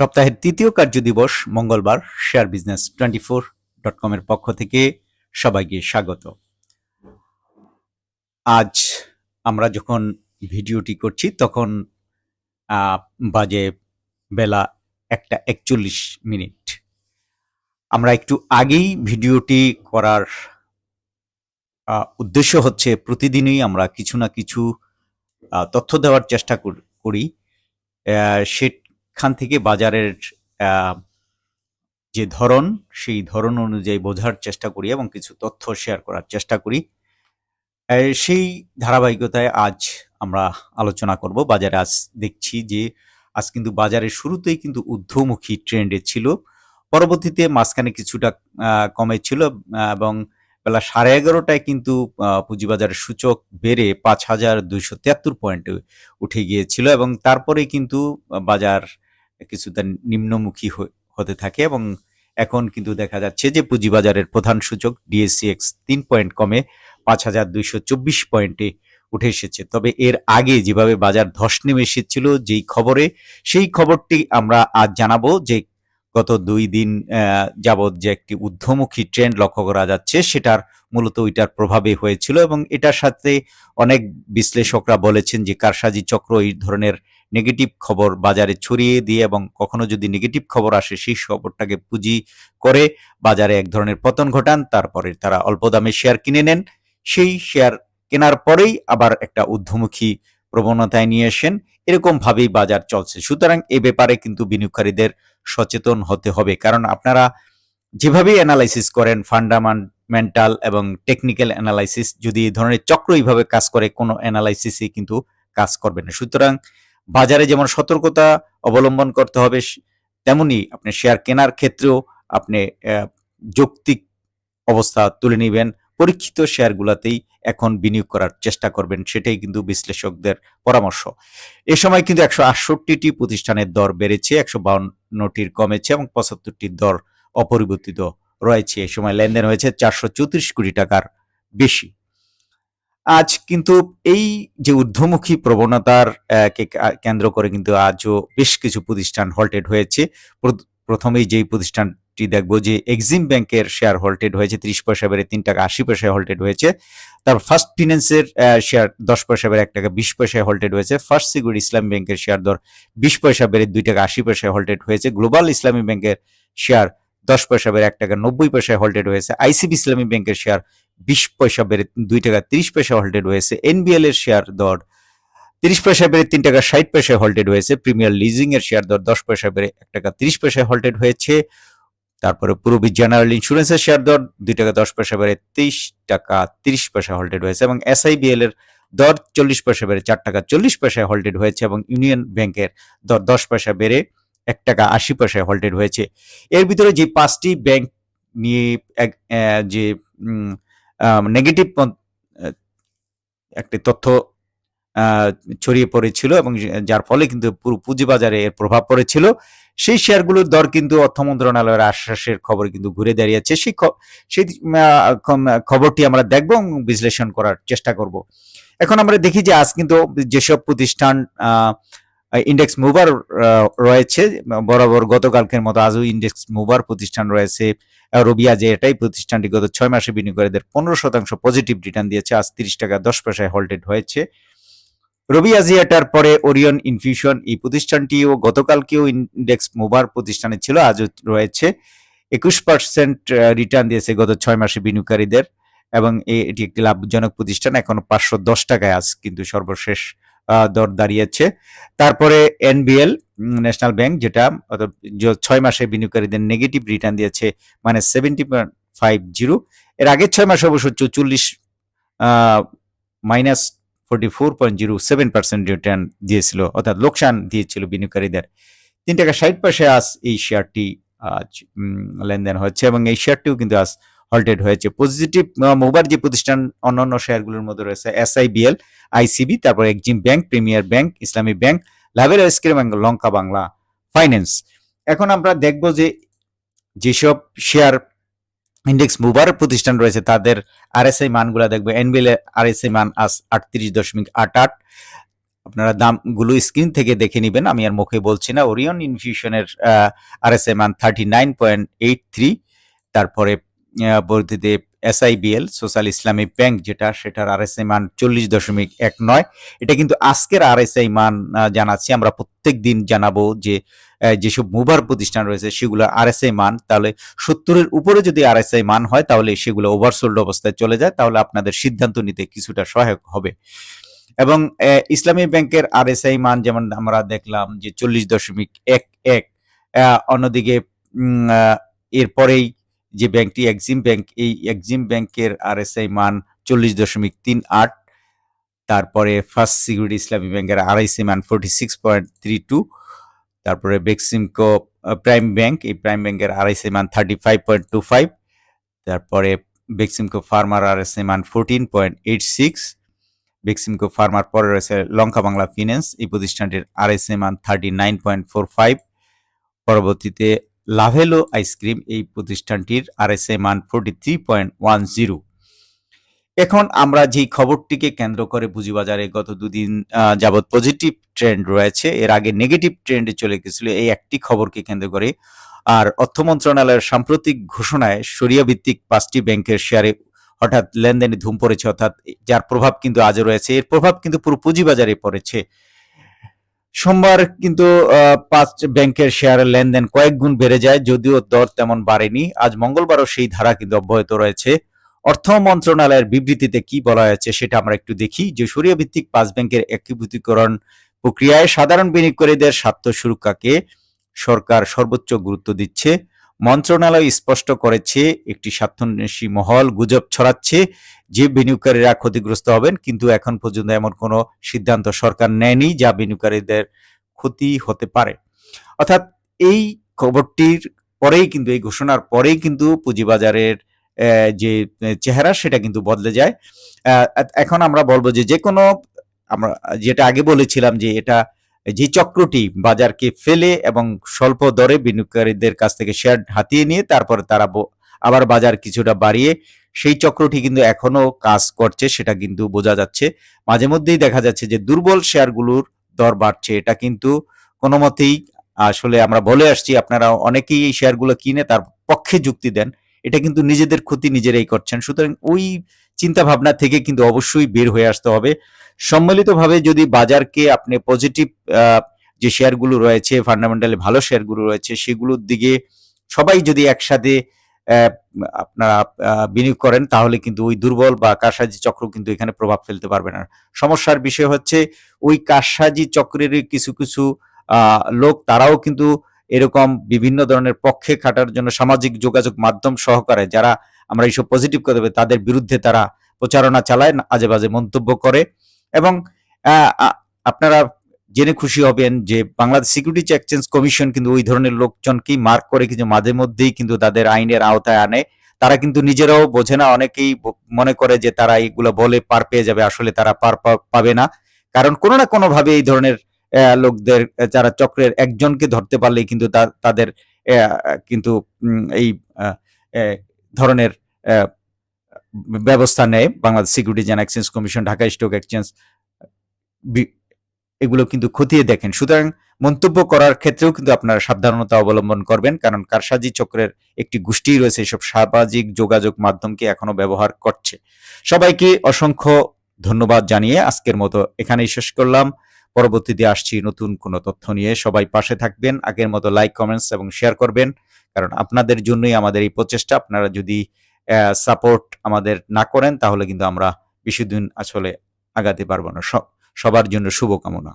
সপ্তাহের তৃতীয় কার্যদিবস মঙ্গলবার share business twenty four dot কমের পক্ষ থেকে সবাইকে স্বাগত। আজ আমরা যখন ভিডিওটি করছি, তখন বাজে বেলা একটা একচল্লিশ মিনিট। আমরা একটু আগেই ভিডিওটি করার উদ্দেশ্য হচ্ছে প্রতিদিনই আমরা কিছু না কিছু তথ্য দেওয়ার চেষ্টা কর- করি। সেখান থেকে বাজারের যে ধরন সেই ধরন অনুযায়ী বোঝার চেষ্টা করি এবং কিছু তথ্য শেয়ার করার চেষ্টা করি। সেই ধারাবাহিকতায় আজ আমরা আলোচনা করব। বাজারে আজ দেখছি যে আজ কিন্তু বাজারের শুরুতেই কিন্তু ঊর্ধ্বমুখী ট্রেন্ডে ছিল। পরবর্তীতে মাঝখানে কিছুটা আহ, কমে ছিল এবং বেলা সাড়ে এগারোটায় কিন্তু পুঁজিবাজারের সূচক বেড়ে পাঁচ হাজার দুইশো তিয়াত্তর পয়েন্টে উঠে গিয়েছিল এবং তারপরে কিন্তু বাজার কিছুটা নিম্নমুখী হতে থাকে এবং এখন কিন্তু দেখা যাচ্ছে যে পুঁজিবাজারের প্রধান সূচক ডিএসসিএক্স তিন পয়েন্ট কমে পাঁচ হাজার দুইশো চব্বিশ পয়েন্টে উঠে এসেছে। তবে এর আগে যেভাবে বাজার ধস নেমে এসেছিল, যেই খবরে, সেই খবরটি আমরা আজ জানাব যে গত দুই দিন যাবৎ যে একটি ঊর্ধ্বমুখী ট্রেন্ড লক্ষ্য করা যাচ্ছে, সেটার মূলত ওইটার প্রভাবে হয়েছিল এবং এটার সাথে অনেক বিশ্লেষকরা বলেছেন যে কারসাজি চক্র এই ধরনের নেগেটিভ খবর বাজারে ছড়িয়ে দিয়ে এবং কখনো যদি নেগেটিভ খবর আসে, সেই খবরটাকে পুঁজি করে বাজারে এক ধরনের পতন ঘটান, তারপরে তারা অল্প দামে শেয়ার কিনে নেন। সেই শেয়ার কেনার পরেই আবার একটা ঊর্ধ্বমুখী প্রবণতায় নিয়ে আসেন। এরকম ভাবেই বাজার চলছে। সুতরাং এ ব্যাপারে কিন্তু বিনিয়োগকারীদের সচেতন হতে হবে। কারণ আপনারা যেভাবেই অ্যানালাইসিস করেন ফান্ডামেন্টাল এবং টেকনিক্যাল অ্যানালাইসিস যদি এই ধরনের চক্র এইভাবে কাজ করে, কোনো অ্যানালাইসিসই কিন্তু কাজ করবে না। সুতরাং বাজারে যেমন সতর্কতা অবলম্বন করতে হবে, তেমনি আপনি শেয়ার কেনার ক্ষেত্রেও আপনি যৌক্তিক অবস্থা তুলে নেবেন। পরীক্ষিত শেয়ারগুলোতেই এখন বিনিয়োগ করার চেষ্টা করবেন, সেটাই কিন্তু বিশ্লেষকদের পরামর্শ। এ সময় কিন্তু একশো আটষট্টিটি প্রতিষ্ঠানের দর বেড়েছে, একশো বাউন্নটির কমেছে এবং পঁচাত্তরটির দর অপরিবর্তিত রয়েছে। এ সময় লেনদেন হয়েছে চারশো চৌত্রিশ কোটি টাকার বেশি। আজ কিন্তু এই যে ঊর্ধ্বমুখী প্রবণতার কেন্দ্র করে কিন্তু আজও বেশ কিছু প্রতিষ্ঠান হল্টেড হয়েছে। প্র- প্রথমেই যেই প্রতিষ্ঠানটি দেখব যে এক্সিম ব্যাংকের শেয়ার হোল্টেড হয়েছে, ত্রিশ পয়সা বেড়ে তিন টাকা আশি পয়সায় হোল্টেড হয়েছে। তারপর ফার্স্ট ফিন্যান্সের শেয়ার দশ পয়সা বেড়ে এক টাকা বিশ পয়সায় হোল্টেড হয়েছে। ফার্স্ট সিকিউর ইসলাম ব্যাংকের শেয়ার দর বিশ পয়সা বেড়ে দুই টাকা আশি পয়সায় হোল্টেড হয়েছে। গ্লোবাল ইসলামী ব্যাংকের শেয়ার দশ পয়সা বেড়ে এক টাকা নব্বই পয়সায় হোল্টেড হয়েছে। আইসিবি ইসলামী ব্যাংকের শেয়ার বিশ পয়সা বেড়ে দুই টাকা তিরিশ পয়সা হোল্টেড হয়েছে। এনবিএল এর শেয়ার দর তিরিশ পয়সা বেড়ে তিন টাকা ষাট পয়সায় হোল্টেড হয়েছে। প্রিমিয়ার লিজিং এর শেয়ার দর দশ পয়সা বেড়ে এক টাকা তিরিশ পয়সায় হোল্টেড হয়েছে। তারপরে পূর্বী জেনারেল ইন্স্যুরেন্সের শেয়ার দর দুই টাকা দশ পয়সা বেড়ে তেইশ টাকা তিরিশ পয়সা হল্টেড হয়েছে এবং এস আই এসআইবিএল এর দর চল্লিশ পয়সা বেড়ে চার টাকা চল্লিশ পয়সায় হল্টেড হয়েছে এবং ইউনিয়ন ব্যাংকের দর দশ পয়সা বেড়ে এক টাকা আশি পয়সায় হল্টেড হয়েছে। এর ভিতরে যে পাঁচটি ব্যাংক নিয়ে যে নেগেটিভ একটি তথ্য ছড়িয়ে পড়েছিল এবং যার ফলে কিন্তু পুরো পুঁজিবাজারে এর প্রভাব পড়েছিল। সেই শেয়ারগুলোর দর কিন্তু অর্থ মন্ত্রণালয়ের আশ্বাসের খবর কিন্তু ঘুরে দাঁড়িয়েছে। সেই সেই খবরটি আমরা দেখব এবং বিশ্লেষণ করার চেষ্টা করব। এখন আমরা দেখি যে আজ কিন্তু যেসব প্রতিষ্ঠান ইন্ডেক্স মুভার রয়েছে, বরাবর গতকালকের মতো আজও ইন্ডেক্স মুভার প্রতিষ্ঠান রয়েছে রবিয়া যে এটাই প্রতিষ্ঠানটি গত ছয় মাসে বিনিয়োগকারীদের পনেরো শতাংশ পজিটিভ রিটার্ন দিয়েছে। আজ তিরিশ টাকা দশ পয়সায় হোল্ডেড হয়েছে। রবি আজিয়াটার পরে ওরিয়ন ইনফিউশন এই প্রতিষ্ঠানটিও গতকালকেও ইন্ডেক্স মুভার প্রতিষ্ঠানে ছিল, আজও রয়েছে। একুশ পার্সেন্ট রিটার্ন দিয়েছে গত ছয় মাসে বিনিয়োগকারীদের এবং এটি একটি লাভজনক প্রতিষ্ঠান এখন পাঁচশো দশ টাকায় আজ কিন্তু সর্বশেষ দর দাঁড়িয়েছে। তারপরে এনবিএল ন্যাশনাল ব্যাংক যেটা ছয় মাসে বিনিয়োগকারীদের নেগেটিভ রিটার্ন দিয়েছে মানে সেভেন্টি পয়েন্ট ফাইভ জিরো এর আগের ছয় মাসে অবশ্য চৌচল্লিশ minus forty four point zero seven percent return দিয়েছিল, অর্থাৎ লোকসান দিয়েছিল বিনিয়োগকারীদের। তিন টাকা ষাট পয়সায় আজ এই শেয়ারটি আজ লেনদেন হচ্ছে এবং এই শেয়ারটিও কিন্তু আজ হল্টেড হয়েছে। পজিটিভ মোবার যে প্রতিষ্ঠান, অন্যান্য শেয়ারগুলোর মধ্যে রয়েছে এসআইবিএল আইসিবি তারপর Exim bank premier bank Islami bank লাভের ice cream bank Lanka Bangla finance এখন আমরা দেখব যে যেসব শেয়ার ইন্ডেক্স মুভার প্রতিষ্ঠান রয়েছে, তাদের আরএসআই মানগুলো দেখব এনবিএল এর আরএসআই মান আজ আটত্রিশ দশমিক আট আট। আপনারা দামগুলো স্ক্রিন থেকে দেখে নেবেন, আমি আর মুখে বলছি না। ওরিয়ন ইনফিউশনের আর এস এ মান thirty nine point eight three তারপরে বর্ধিতে S I B L social Islami bank যেটা, সেটার আর এস মান চল্লিশ দশমিক এক নয়। এটা কিন্তু আজকের আর এস মান জানাচ্ছি, আমরা প্রত্যেক দিন জানাব যে যেসব মুভার প্রতিষ্ঠান রয়েছে, সেগুলো আর এস মান, তাহলে সত্তরের উপরে যদি আর এস মান হয়, তাহলে সেগুলো ওভারসোল্ড অবস্থায় চলে যায়, তাহলে আপনাদের সিদ্ধান্ত নিতে কিছুটা সহায়ক হবে। এবং ইসলামী ব্যাংকের আর এস মান যেমন আমরা দেখলাম যে চল্লিশ দশমিক এক এক অন্যদিকে এরপরেই যে ব্যাংকটি এক্সিম ব্যাংক, এই এক্সিম ব্যাংকের আর এস মান চল্লিশ দশমিক তিন আট, তারপরে ফার্স্ট সিকিউরিটি ইসলামী ব্যাংকের আরআইসি মান forty six point three two তারপরে বেক্সিমকো প্রাইম ব্যাংক, এই প্রাইম ব্যাংকের আরআইসি মান thirty five point two five তারপরে বেক্সিমকো ফার্মার আর আরএসএ মান fourteen point eight six Beximco farmer পরে রয়েছে লঙ্কা বাংলা ফিন্যান্স এই প্রতিষ্ঠানটির আর আরএসএ মান thirty nine point four five পরবর্তীতে লাভেলো আইসক্রিম, এই প্রতিষ্ঠানটির আর আরএসএ মান forty three point one zero এখন আমরা যে খবরটিকে কেন্দ্র করে পুঁজিবাজারে গত দুদিন যাবৎ পজিটিভ ট্রেন্ড রয়েছে, এর আগে নেগেটিভ ট্রেন্ডে চলে গেছিল এই একটি খবরকে কেন্দ্র করে। আর অর্থ মন্ত্রণালয়ের সাম্প্রতিক ঘোষণায় সরিয়া ভিত্তিক পাঁচটি ব্যাংকের শেয়ারে হঠাৎ লেনদেনে ধুম পড়েছে, অর্থাৎ যার প্রভাব কিন্তু আজও রয়েছে। এর প্রভাব কিন্তু পুরো পুঁজিবাজারে পড়েছে। সোমবার কিন্তু পাঁচ ব্যাংকের শেয়ারের লেনদেন কয়েক গুণ বেড়ে যায়, যদিও দর তেমন বাড়েনি। আজ মঙ্গলবারও সেই ধারা কিন্তু অব্যাহত রয়েছে। অর্থ মন্ত্রণালয়ের বিবৃতিতে কি বলা হয়েছে সেটা আমরা একটু দেখি। যে সরিয়া ভিত্তিক পাঁচ ব্যাংকের একীভূতিকরণ প্রক্রিয়ায় সাধারণ বিনিয়োগকারীদের স্বার্থ সুরক্ষাকে সরকার সর্বোচ্চ গুরুত্ব দিচ্ছে। মন্ত্রণালয় স্পষ্ট করেছে, একটি স্বার্থান্বেষী মহল গুজব ছড়াচ্ছে, যে বিনিয়োগকারীরা ক্ষতিগ্রস্ত হবেন, কিন্তু এখন পর্যন্ত এমন কোনো সিদ্ধান্ত সরকার নেয়নি যা বিনিয়োগকারীদের ক্ষতি হতে পারে। অর্থাৎ এই খবরটির পরেই কিন্তু, এই ঘোষণার পরেই কিন্তু পুঁজিবাজারের যে চেহারা সেটা কিন্তু বদলে যায়। এখন আমরা বলব যে যে কোনো আমরা যেটা আগে বলেছিলাম যে, এটা যে চক্রটি বাজারকে ফেলে এবং স্বল্প দরে বিনিয়োগকারীদের কাছ থেকে শেয়ার হাতিয়ে নিয়ে তারপরে তারা আবার বাজার কিছুটা বাড়িয়ে সেই চক্রটি কিন্তু এখনও কাজ করছে, সেটা কিন্তু বোঝা যাচ্ছে। মাঝে মধ্যেই দেখা যাচ্ছে যে, দুর্বল শেয়ারগুলোর দর বাড়ছে। এটা কিন্তু কোনো মতেই আসলে আমরা বলে আসছি, আপনারা অনেকেই এই শেয়ারগুলো কিনে তার পক্ষে যুক্তি দেন। এটা কিন্তু নিজেদের ক্ষতি নিজেরাই করছেন। সুতরাং ওই চিন্তা ভাবনা থেকে কিন্তু অবশ্যই বের হয়ে আসতে হবে। সম্মিলিতভাবে যদি বাজারকে আপনি পজিটিভ যে শেয়ারগুলো রয়েছে ফান্ডামেন্টালি ভালো শেয়ারগুলো রয়েছে, সেগুলোর দিকে সবাই যদি একসাথে আপনারা বিনিয়োগ করেন, তাহলে কিন্তু ওই দুর্বল বা কারসাজি চক্র কিন্তু এখানে প্রভাব ফেলতে পারবে না। সমস্যার বিষয় হচ্ছে, ওই কারসাজি চক্রের কিছু কিছু লোক, তারাও কিন্তু এরকম বিভিন্ন ধরনের পক্ষে খাটার জন্য সামাজিক যোগাযোগ মাধ্যম সহকারে যারা আমরা এইসব পজিটিভ কথা তাদের বিরুদ্ধে তারা প্রচারণা চালায় আজে বাজে মন্তব্য করে। এবং আপনারা জেনে খুশি হবেন যে বাংলাদেশ সিকিউরিটি এক্সচেঞ্জ কমিশন কিন্তু ওই ধরনের লোকজনকেই মার্ক করে কিন্তু মাঝে মধ্যেই কিন্তু তাদের আইনের আওতায় আনে। তারা কিন্তু নিজেরাও বোঝে না, অনেকেই মনে করে যে তারা এইগুলো বলে পার পেয়ে যাবে, আসলে তারা পার পাবে না। কারণ কোনো না কোনোভাবে এই ধরনের লোকদের যারা চক্রের একজনকে ধরতে পারলেই কিন্তু তাদের কিন্তু এই ধরনের ব্যবস্থা নেয় Bangladesh security and exchange commission Dhaka stock exchange এগুলো কিন্তু খতিয়ে দেখেন। সুতরাং মন্তব্য করার ক্ষেত্রেও কিন্তু আপনারা সাবধানতা অবলম্বন করবেন, কারণ কারসাজি চক্রের একটি গোষ্ঠী রয়েছে এসব সামাজিক যোগাযোগ মাধ্যমকে এখনও ব্যবহার করছে। সবাইকে অসংখ্য ধন্যবাদ জানিয়ে আজকের মতো এখানেই শেষ করলাম। পরবর্তীতে আসছি নতুন কোনো তথ্য নিয়ে। সবাই পাশে থাকবেন, আগের মতো লাইক কমেন্টস এবং শেয়ার করবেন। কারণ আপনাদের জন্যই আমাদের এই প্রচেষ্টা। আপনারা যদি সাপোর্ট আমাদের না করেন, তাহলে কিন্তু আমরা বেশি দিন আসলে আগাতে পারব না। সবার জন্য শুভকামনা।